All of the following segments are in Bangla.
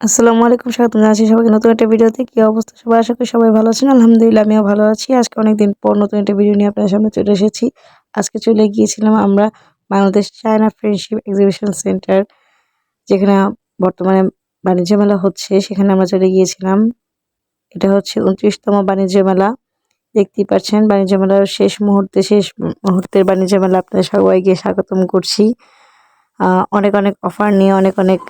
আসসালামু আলাইকুম, স্বাগত। জানাচ্ছি সবাইকে নতুন একটা ভিডিওতে। কি অবস্থা? সবাই আশা করি সবাই ভালো আছেন। আলহামদুলিল্লাহ, আমিও ভালো আছি। আজকে অনেকদিন পর নতুন একটা ভিডিও নিয়ে আপনার সামনে চলে এসেছি। আজকে চলে গিয়েছিলাম আমরা Bangladesh China friendship exhibition centre যেখানে বর্তমানে বাণিজ্য মেলা হচ্ছে। সেখানে আমরা চলে গিয়েছিলাম। এটা হচ্ছে উনত্রিশতম বাণিজ্য মেলা। দেখতেই পাচ্ছেন, বাণিজ্য মেলার শেষ মুহূর্তে, শেষ মুহূর্তের বাণিজ্য মেলা আপনাদের সবাইকে স্বাগতম করছি। অনেক অনেক অফার নিয়ে অনেক অনেক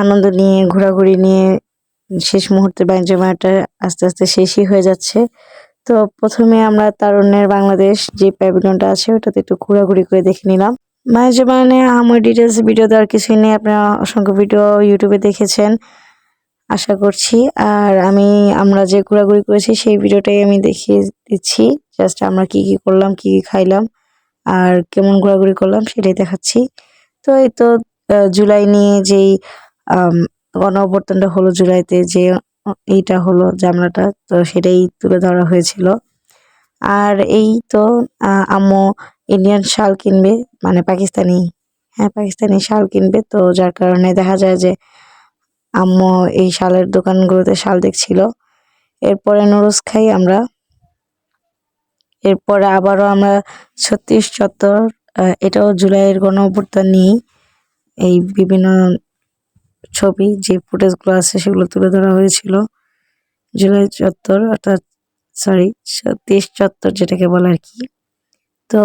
আনন্দ নিয়ে, ঘোরাঘুরি নিয়ে, শেষ মুহূর্তে বাণিজ্য মেলাটা আস্তে আস্তে শেষই হয়ে যাচ্ছে। তো প্রথমে আমরা তারুণ্যের বাংলাদেশ যে প্যাভিলিয়নটা আছে, ওটাতে একটু ঘোরাঘুরি করে দেখে নিলাম। বাণিজ্য মেলা নিয়ে আমার ডিটেলস ভিডিও দেওয়ার কিছুই নেই। আপনারা অসংখ্য ভিডিও ইউটিউবে দেখেছেন, আশা করছি। আর আমি, আমরা যে ঘোরাঘুরি করেছি, সেই ভিডিওটাই আমি দেখিয়ে দিচ্ছি। জাস্ট আমরা কি কি করলাম, কি কি খাইলাম, আর কেমন ঘোরাঘুরি করলাম, সেটাই দেখাচ্ছি। তো এই তো জুলাই নিয়ে যেই গণ অভ্যর্থনটা হলো জুলাইতে যে এইটা হলো জামলাটা, তো সেটাই তুলে ধরা হয়েছিল। আর এই তো আম্মু ইন্ডিয়ান শাল কিনবে মানে পাকিস্তানি হ্যাঁ পাকিস্তানি শাল কিনবে, তো যার কারণে দেখা যায় যে আম্মু এই শালের দোকানগুলোতে শাল দেখছিল। এরপরে নুডলস খাই আমরা। এরপরে আবারও আমরা ছত্রিশ চত্বর এটাও জুলাইয়ের গণ অভ্যুত্থান নিয়েই এই বিভিন্ন ছবি, যে ফুটেজগুলো আছে সেগুলো তুলে ধরা হয়েছিল। জুলাই চত্বর অর্থাৎ সরি তেইশ চত্বর যেটাকে বলে আর কি। তো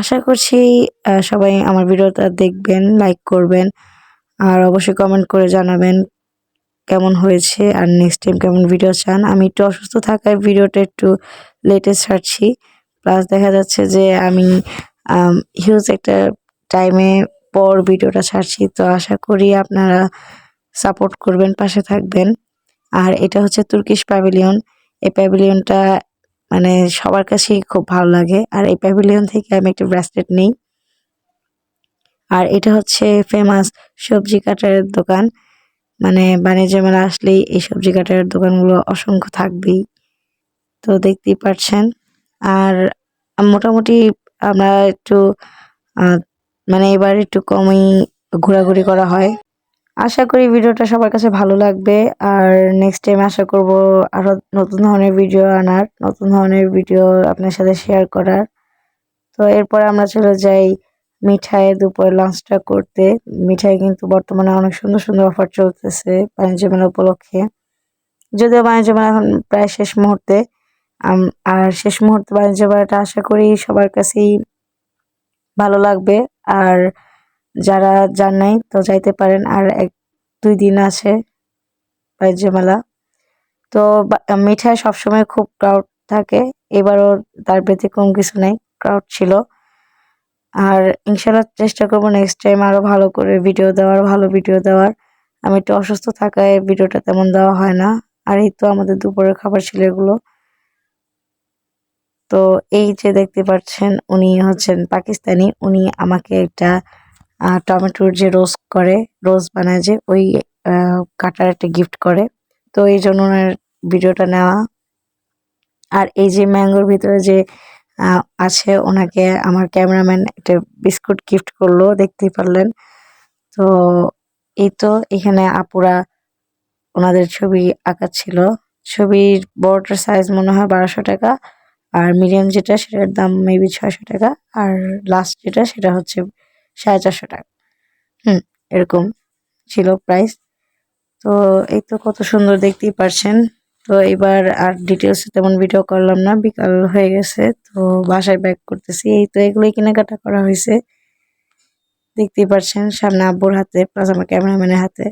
আশা করছি সবাই আমার ভিডিওটা দেখবেন লাইক করবেন, আর অবশ্যই কমেন্ট করে জানাবেন কেমন হয়েছে আর নেক্সট টাইম কেমন ভিডিও চান। আমি একটু অসুস্থ থাকায় ভিডিওটা একটু লেটেস্ট ছাড়ছি। প্লাস দেখা যাচ্ছে যে আমি হিউজ একটা টাইমে পর ভিডিওটা ছাড়ছি। তো আশা করি আপনারা সাপোর্ট করবেন, পাশে থাকবেন। আর এটা হচ্ছে তুর্কিশ প্যাভিলিয়ন এই প্যাভিলিয়নটা মানে সবার কাছেই খুব ভালো লাগে। আর এই প্যাভিলিয়ন থেকে আমি একটা ব্রেসলেট নিই। আর এটা হচ্ছে ফেমাস সবজি কাটারের দোকান। মানে বাণিজ্য মেলা আসলেই এই সবজি কাটারের দোকানগুলো অসংখ্য থাকবেই। তো দেখতেই পাচ্ছেন আর মোটামুটি আমরা একটু মানে এবার একটু কমই ঘোরাঘুরি করা হয়। আশা করি ভিডিওটা সবার কাছে ভালো লাগবে। আর নেক্সট টাইম আশা করব আরও নতুন ধরনের ভিডিও আনার, নতুন ধরনের ভিডিও আপনার সাথে শেয়ার করার। তো এরপর আমরা চলে যাই মিঠাই দুপুরে লাঞ্চটা করতে। মিঠাই কিন্তু বর্তমানে অনেক সুন্দর সুন্দর অফার চলতেছে বাণিজ্য মেলা উপলক্ষে। যদিও বাণিজ্য মেলা এখন প্রায় শেষ মুহূর্তে। আর শেষ মুহূর্তে বাণিজ্য মেলাটা আশা করি সবার কাছেই ভালো লাগবে। আর যারা যান নাই তো যাইতে পারেন। আর এক, দুই দিন আছে বাণিজ্য মেলা তো মিঠাই সবসময় খুব ক্রাউড থাকে। এবারও তার ব্যতিক্রম কিছু নেই ক্রাউড ছিল। আর ইনশাল্লাহ চেষ্টা করব নেক্সট টাইম আরও ভালো করে ভিডিও দেওয়ার, ভালো ভিডিও দেওয়ার। আমি একটু অসুস্থ থাকায় ভিডিওটা তেমন দেওয়া হয় না। আর এই তো আমাদের দুপুরের খাবার ছিল এগুলো। তো এই যে দেখতে পাচ্ছেন, উনি হচ্ছেন পাকিস্তানি। উনি আমাকে একটা টমেটোর যে রোজ করে রোজ বানায় যে, ওই কাটার একটা গিফট করে। তো এই জন্য ওনার ভিডিওটা নেওয়া। আর এই যে ম্যাঙ্গোর ভিতরে যে আছে, ওনাকে আমার ক্যামেরাম্যান একটা বিস্কুট গিফট করল, দেখতেই পারলেন। তো এই তো এখানে আপুরা ওনাদের ছবি আঁকা ছিল ছবির বড়টার সাইজ মনে হয় বারোশো টাকা। আর মিডিয়াম যেটা সেটার দাম মেবি ছয়শো টাকা, আর লাস্ট যেটা সেটা হচ্ছে সাড়ে চারশো টাকা। হুম, এরকম ছিল প্রাইস তো এই তো কত সুন্দর দেখতেই পারছেন। তো এবার আর ডিটেলস তেমন ভিডিও করলাম না, বিকাল হয়ে গেছে। তো বাসায় ব্যাক করতেছি। এই তো এগুলোই কেনাকাটা করা হয়েছে। দেখতেই পারছেন সামনে আব্বুর হাতে প্লাস আমার ক্যামেরাম্যানের হাতে।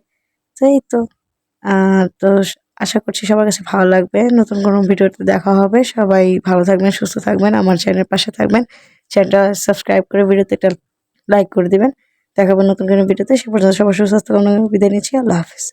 তো এই তো তো আশা করছি সবার কাছে ভালো লাগবে। নতুন কোনো ভিডিওতে দেখা হবে। সবাই ভালো থাকবেন, সুস্থ থাকবেন, আমার চ্যানেলের পাশে থাকবেন। চ্যানেলটা সাবস্ক্রাইব করে ভিডিওতে একটা লাইক করে দিবেন। দেখাবো নতুন কোনো ভিডিওতে। সে পর্যন্ত সবার সুস্বাস্থ্য কোনো বিদায় নিচ্ছি। আল্লাহ হাফিজ।